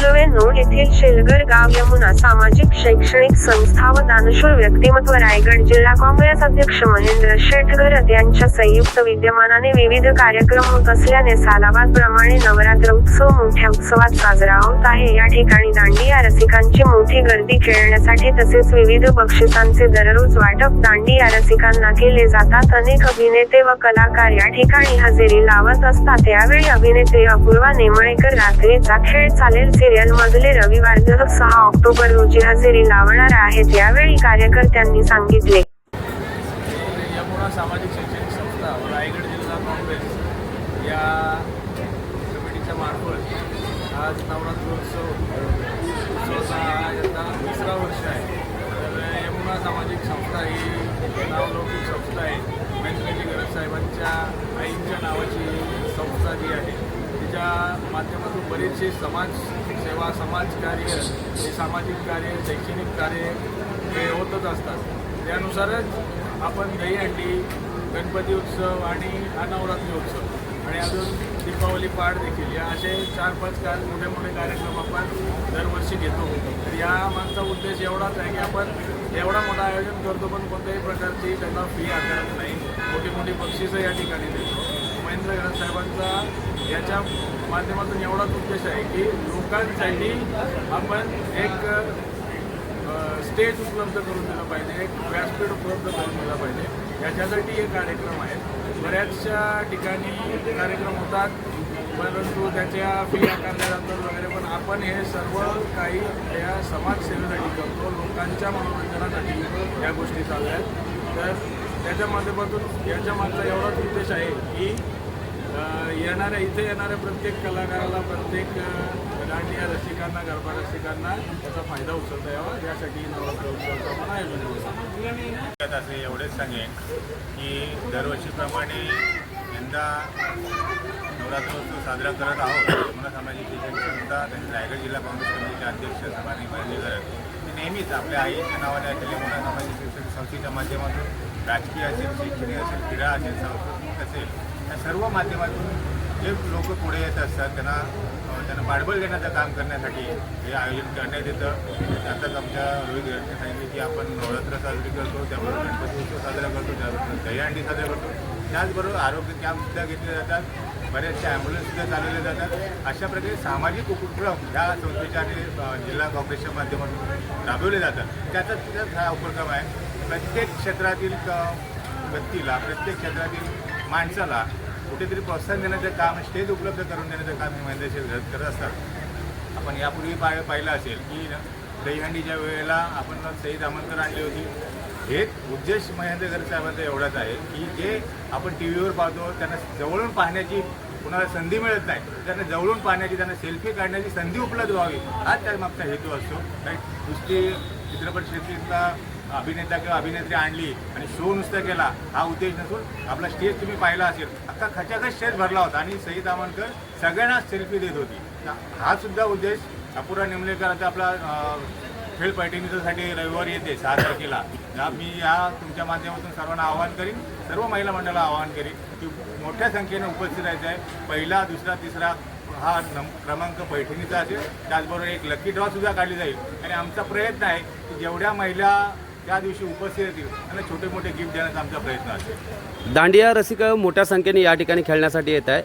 Slovène मंगळवेनूर येथील शेलगर गाव यमुना सामाजिक शैक्षणिक संस्था व दानशूर व्यक्तिमत्व रायगड जिल्हा काँग्रेस अध्यक्ष महेंद्र शेटघरत यांच्या संयुक्त विद्यमानाने विविध कार्यक्रम होत असल्याने सालाबाद प्रमाणे नवरात्र उत्सव मोठ्या उत्सवात साजरा होत आहे. या ठिकाणी दांडिया रसिकांची मोठी गर्दी खेळण्यासाठी तसेच विविध बक्षिसांचे दररोज वाटप दांडिया रसिकांना केले जातात. अनेक अभिनेते व कलाकार या ठिकाणी हजेरी लावत असतात. यावेळी अभिनेत्री अपूर्वा नेमळेकर रात्रीचा खेळ चालेल. सिरियलमध्ये रविवार दर सहा ऑक्टोबर रोजी हजेरी लावणार आहेत यावेळी कार्यकर्त्यांनी सांगितले. सामाजिक शैक्षणिक संस्था व रायगड जिल्हा काँग्रेस या कमिटीच्या मार्फत आज नवरात्रोत्सव उत्सवाचा यंदा तिसरा वर्ष आहे. तर यमुना सामाजिक संस्था ही नावलौकिक संस्था आहे. महेंद्रजी गरज साहेबांच्या आईंच्या नावाची संस्था जी आहे त्या माध्यमातून बरेचसे समाज सेवा समाजकार्य हे सामाजिक कार्य शैक्षणिक कार्य हे होतच असतात. त्यानुसारच आपण दहीहंडी गणपती उत्सव आणि हा नवरात्री उत्सव आणि अजून दीपावली पहाट देखील या असे चार पाच का मोठे मोठे कार्यक्रम आपण दरवर्षी घेतो. तर या मागचा उद्देश एवढाच आहे की आपण एवढा मोठा आयोजन करतो पण कोणत्याही प्रकारची त्यांना फी आकारत नाही. मोठी मोठी बक्षिसं या ठिकाणी देतो. महेंद्र गणेश साहेबांचा याच्या माध्यमातून एवढाच उद्देश आहे की लोकांसाठी आपण एक स्टेज उपलब्ध करून दिलं पाहिजे एक व्यासपीठ उपलब्ध करून दिलं पाहिजे. याच्यासाठी हे कार्यक्रम आहेत. बऱ्याचशा ठिकाणी कार्यक्रम होतात परंतु त्याच्या फी आकारल्या जातात वगैरे पण आपण हे सर्व काही या समाजसेवेसाठी करतो. लोकांच्या मनोरंजनासाठी या गोष्टी चालू आहेत. तर त्याच्या माध्यमातून याच्या मागचा एवढाच उद्देश आहे की येणाऱ्या इथे येणाऱ्या प्रत्येक कलाकाराला प्रत्येक अ, रसिकांना गरबा रसिकांना त्याचा फायदा उचलता यावा. यासाठी नवरात्र उत्सवाचं आपण आयोजन त्यात असे एवढेच सांगेन की दरवर्षीप्रमाणे यंदा नवरात्रोत्सव साजरा करत आहोत. मला सामाजिक शिक्षण संस्था त्यांचे रायगड जिल्हा काँग्रेस कमिटीचे अध्यक्ष समानी महेंद्र ते नेहमीच आपल्या आईच्या नावाने असलेल्या यमुना सामाजिक शिक्षण संस्थेच्या माध्यमातून राजकीय असेल शैक्षणिक असेल क्रीडा असेल सांस्कृतिक असेल या सर्व माध्यमातून जे लोक पुढे येत असतात त्यांना त्यांना पाठबळ देण्याचं काम करण्यासाठी हे आयोजन करण्यात येतं. आताच आमच्या रोहित यांनी सांगितले की आपण नवरात्र साजरी करतो त्याबरोबर गणपती उत्सव साजरा करतो त्याबरोबर दहीहंडी साजरा करतो. त्याचबरोबर आरोग्य कॅम्पसुद्धा घेतले जातात. बऱ्याचशा ॲम्ब्युलन्ससुद्धा चालवल्या जातात. अशा प्रकारे सामाजिक उपक्रम ह्या संस्थेच्या आणि जिल्हा काँग्रेसच्या माध्यमातून राबवले जातात. त्याचा त्याचाच हा उपक्रम आहे. प्रत्येक क्षेत्रातील व्यक्तीला प्रत्येक क्षेत्रातील माणसाला कुठेतरी प्रोत्साहन देण्याचं काम स्टेज उपलब्ध करून देण्याचं काम हे महेंद्रशेठ करत असतात. आपण यापूर्वी पाय पाहिलं असेल की दहीहंडीच्या वेळेला आपण सईद आमंत्रण आणली होती. हे उद्देश महेंद्र घर साहेबांचा एवढाच आहे की जे आपण टी व्हीवर पाहतो त्यांना जवळून पाहण्याची कुणाला संधी मिळत नाही त्यांना जवळून पाहण्याची त्यांना सेल्फी काढण्याची संधी उपलब्ध व्हावी हाच त्यामागचा हेतू असतो. काही दुसरी क्षेत्रातला अभिनेता किंवा अभिनेत्री आणली आणि शो नुसता केला हा उद्देश नसून आपला स्टेज तुम्ही पाहिला असेल अख्खा खचाखच स्टेज भरला होता आणि सई दामणकर सगळ्यांना सेल्फी देत होती. हा सुद्धा उद्देश अपुरा निमलेकरांचा आपला खेळ पैठणीसाठी रविवारी येते सहा तारखेला. या मी या तुमच्या माध्यमातून सर्वांना आवाहन करीन सर्व महिला मंडळाला आवाहन करीन की मोठ्या संख्येने उपस्थित राहायचं आहे. पहिला दुसरा तिसरा हा नम क्रमांक पैठणीचा असेल. त्याचबरोबर एक लकी ड्रॉ सुद्धा काढली जाईल. आणि आमचा प्रयत्न आहे की जेवढ्या महिला त्या दिवशी उपस्थित येतील त्यांना छोटे मोठे गिफ्ट देण्याचा आमचा प्रयत्न असेल. दांडिया रसिक मोठ्या संख्येने या ठिकाणी खेळण्यासाठी येत आहे.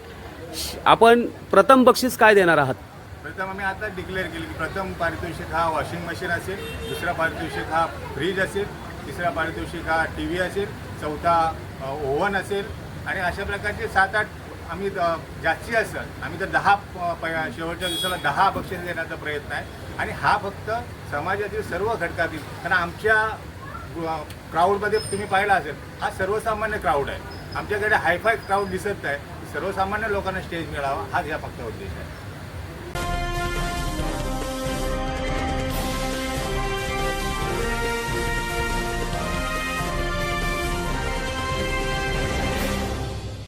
आपण प्रथम बक्षीस काय देणार आहात? प्रथम आम्ही आता डिक्लेअर केलं की प्रथम पारितोषिक हा वॉशिंग मशीन असेल दुसरा पारितोषिक हा फ्रीज असेल तिसरा पारितोषिक हा टी व्ही असेल चौथा ओव्हन असेल. आणि अशा प्रकारचे सात आठ आम्ही जास्ती जास्तीत जास्त आम्ही तर दहा प- प- शेवटच्या दिवसाला दहा बक्षीस देण्याचा प्रयत्न आहे. आणि हा फक्त समाजातील सर्व घटकातील कारण आमच्या क्राऊडमध्ये तुम्ही पाहिला असेल हा सर्वसामान्य क्राऊड आहे. आमच्याकडे हायफाय क्राऊड दिसत नाही. सर्वसामान्य लोकांना स्टेज मिळावा हाच या फक्त उद्देश आहे.